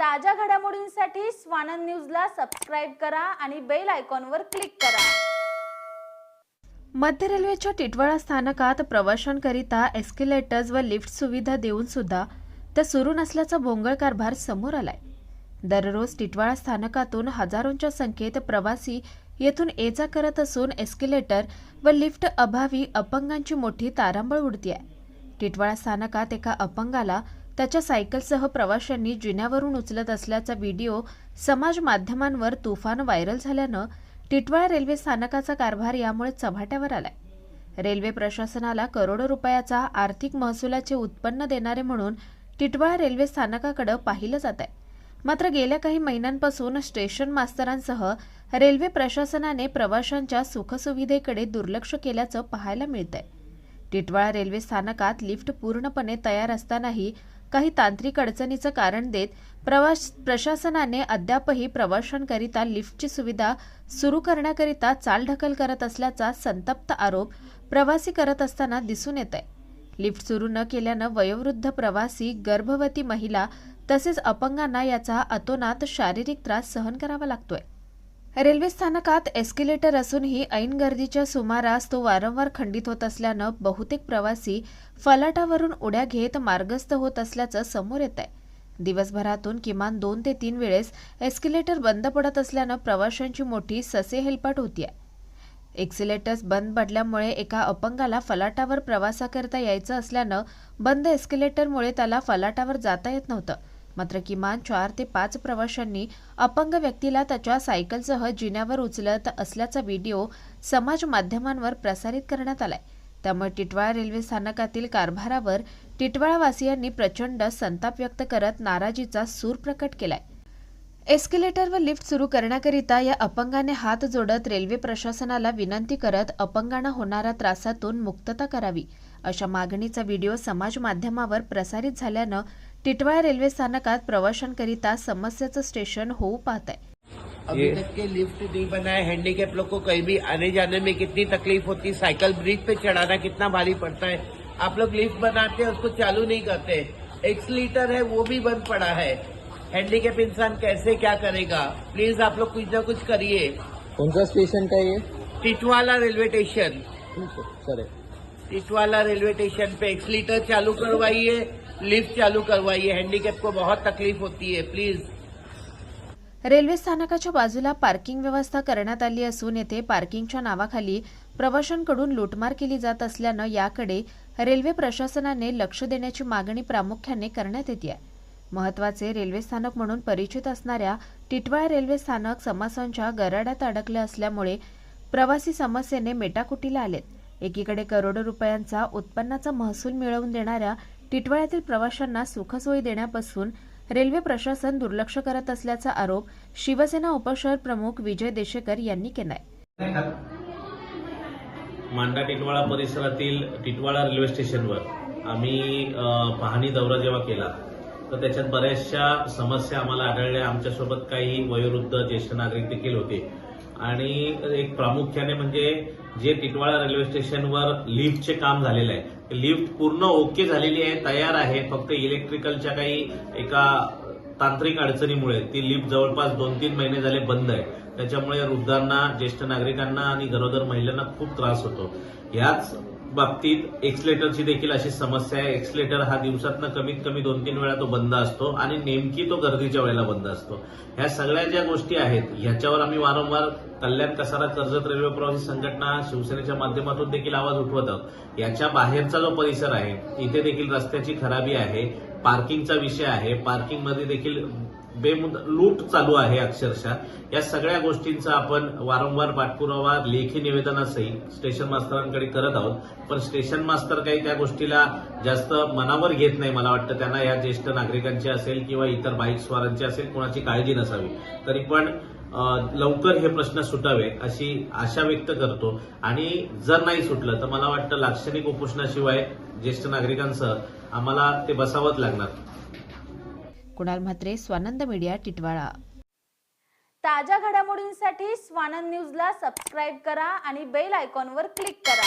ताज्या घडामोडींसाठी स्वानंद न्यूजला सबस्क्राईब करा आणि बेल आयकॉनवर क्लिक करा. मध्य रेल्वेच्या टिटवाळा स्थानकात प्रवाशांकरिता एस्केलेटर्स व लिफ्ट सुविधा देऊन सुद्धा त्या सुरू नसल्याचा भोंगळ कारभार समोर आलाय. दररोज टिटवाळा स्थानकातून हजारोंच्या संख्येत प्रवासी येथून ये जा करत असून एस्केलेटर व लिफ्ट अभावी अपंगांची मोठी तारांबळ उडती आहे टिटवाळा स्थानकात एका अपंगाला त्याच्या सायकलसह प्रवाशांनी जिन्यावरून उचलत असल्याचा व्हिडिओ समाज माध्यमांवर तुफान व्हायरल झाल्यानं टिटवाळा रेल्वे स्थानकाचा कारभार यामुळे चव्हाट्यावर आलाय. रेल्वे प्रशासनाला करोडो रुपयाचा आर्थिक महसुलाचे उत्पन्न देणारे म्हणून टिटवाळा रेल्वे स्थानकाकडे पाहिलं जात आहे. मात्र गेल्या काही महिन्यांपासून स्टेशन मास्तरांसह रेल्वे प्रशासनाने प्रवाशांच्या सुखसुविधेकडे दुर्लक्ष केल्याचं पाहायला मिळतंय. टिटवाळा रेल्वे स्थानकात लिफ्ट पूर्णपणे तयार असतानाही काही तांत्रिक अडचणीचं कारण देत प्रवास प्रशासनाने अद्यापही प्रवाशांकरिता लिफ्टची सुविधा सुरू करण्याकरिता चालढकल करत असल्याचा संतप्त आरोप प्रवासी करत असताना दिसून येत आहे लिफ्ट सुरू न केल्यानं वयोवृद्ध प्रवासी गर्भवती महिला तसेच अपंगांना याचा अतोनात शारीरिक त्रास सहन करावा लागतोय. रेल्वे स्थानकात एस्केलेटर असूनही ऐन गर्दीच्या सुमारास तो वारंवार खंडित होत असल्यानं बहुतेक प्रवासी फलाटावरून उड्या घेत मार्गस्थ होत असल्याचं समोर येत आहे. दिवसभरातून किमान दोन ते तीन वेळेस एस्केलेटर बंद पडत असल्यानं प्रवाशांची मोठी ससे हेलपाट आहे. एक्सिलेटर्स बंद पडल्यामुळे एका अपंगाला फलाटावर प्रवासाकरता यायचं असल्यानं बंद एस्केलेटरमुळे त्याला फलाटावर जाता येत नव्हतं. मात्र किमान चार ते पाच प्रवाशांनी अपंग व्यक्तीला त्याच्या सायकलसह जिन्यावर उचलत असल्याचा व्हिडिओ समाज माध्यमांवर प्रसारित करण्यात आलाय. त्यामुळे टिटवाळा रेल्वे स्थानकातील कारभारावर टिटवाळावासियांनी प्रचंड संताप व्यक्त करत नाराजीचा सूर प्रकट केलाय. एस्केलेटर व लिफ्ट सुरू करण्याकरिता या अपंगाने हात जोडत रेल्वे प्रशासनाला विनंती करत अपंगांना होणाऱ्या त्रासातून मुक्तता करावी अशा मागणीचा व्हिडिओ समाज माध्यमावर प्रसारित झाल्यानं टिटवाळा रेल्वे स्थानकात प्रवाशांकरिता समस्याचं स्टेशन होऊ पाहत आहे अभी तक के लिफ्ट नहीं बना है हैंडीकैप लोग को कहीं भी आने जाने में कितनी तकलीफ़ होती है साइकिल ब्रिज पे चढ़ाना कितना भारी पड़ता है। आप लोग लिफ्ट बनाते हैं उसको चालू नहीं करते। एक्सलीटर है वो भी बंद पड़ा है। हैंडीकैप इंसान कैसे क्या करेगा? प्लीज़ आप लोग कुछ ना कुछ करिए। कौन सा स्टेशन का ये? Titwala railway station sir Titwala railway station पे एक्सलीटर चालू करवाइए लिफ्ट चालू करवाइए। हैंडीकैप को बहुत तकलीफ होती है प्लीज। रेल्वे स्थानकाच्या बाजूला पार्किंग व्यवस्था करण्यात आली असून येथे पार्किंगच्या नावाखाली प्रवाशांकडून लूटमार केली जात असल्यानं याकडे रेल्वे प्रशासनाने लक्ष देण्याची मागणी प्रामुख्याने करण्यात येते आहे. महत्त्वाचे रेल्वे स्थानक म्हणून परिचित असणाऱ्या टिटवाळा रेल्वे स्थानक समासांच्या गराड्यात अडकले असल्यामुळे प्रवासी समस्येने मेटाकुटीला आलेत. एकीकडे करोडो रुपयांचा उत्पन्नाचा महसूल मिळवून देणाऱ्या टिटवाळ्यातील प्रवाशांना सुखसोयी देण्यापासून रेल्वे प्रशासन दुर्लक्ष करत असल्याचा आरोप शिवसेना उपशहर प्रमुख विजय देशेकर यांनी केलाय. मांडा टिटवाळा परिसरातील टिटवाळा रेल्वे स्टेशनवर आम्ही पाहणी दौरा जेव्हा केला तर त्याच्यात बऱ्याचशा समस्या आम्हाला आढळल्या. आमच्यासोबत काही वयोवृद्ध ज्येष्ठ नागरिक देखील होते. आणि एक प्रामुख्याने म्हणजे जे टिटवाळा रेल्वे स्टेशनवर लिफ्टचे काम झालेलं आहे. लिफ्ट पूर्ण ओके झालेली आहे तयार आहे. फक्त इलेक्ट्रिकलच्या काही एका तांत्रिक अडचणीमुळे ती लिफ्ट जवळपास दोन तीन महिने झाले बंद आहे. त्याच्यामुळे वृद्धांना ज्येष्ठ नागरिकांना आणि गरोदर महिलांना खूप त्रास होतो. याच बाबतीत एक्सलेटरची देखील अशी समस्या आहे. एक्सलेटर हा दिवसातनं कमीत कमी दोन तीन वेळा तो बंद असतो आणि नेमकी तो गर्दीच्या वेळेला बंद असतो. ह्या सगळ्या ज्या गोष्टी आहेत ह्याच्यावर आम्ही वारंवार कल्याण कसारा कर्जत रेल्वे प्रवासी संघटना शिवसेनेच्या माध्यमातून देखील आवाज उठवत आहोत. याच्या बाहेरचा जो परिसर आहे इथे देखील रस्त्याची खराबी आहे पार्किंगचा विषय आहे पार्किंगमध्ये देखील बेमुद लूट चालू आहे अक्षरशः. या सगळ्या गोष्टींचा आपण वारंवार पाठपुरावा लेखी निवेदनासही स्टेशन मास्तरांकडे करत आहोत. पण स्टेशन मास्तर काही त्या गोष्टीला जास्त मनावर घेत नाही मला वाटतं. त्यांना या ज्येष्ठ नागरिकांची असेल किंवा इतर बाईक स्वारांची असेल कोणाची काळजी नसावी. तरी पण लवकर हे प्रश्न सुटावे अशी आशा व्यक्त करतो. आणि जर नाही सुटलं तर मला वाटतं लाक्षणिक उपोषणाशिवाय ज्येष्ठ नागरिकांसह आम्हाला ते बसावंच लागणार. कुणाल म्हात्रे स्वानंद मीडिया टिटवाळा. ताज्या घडामोडींसाठी स्वानंद न्यूजला सबस्क्राईब करा आणि बेल आयकॉनवर क्लिक करा.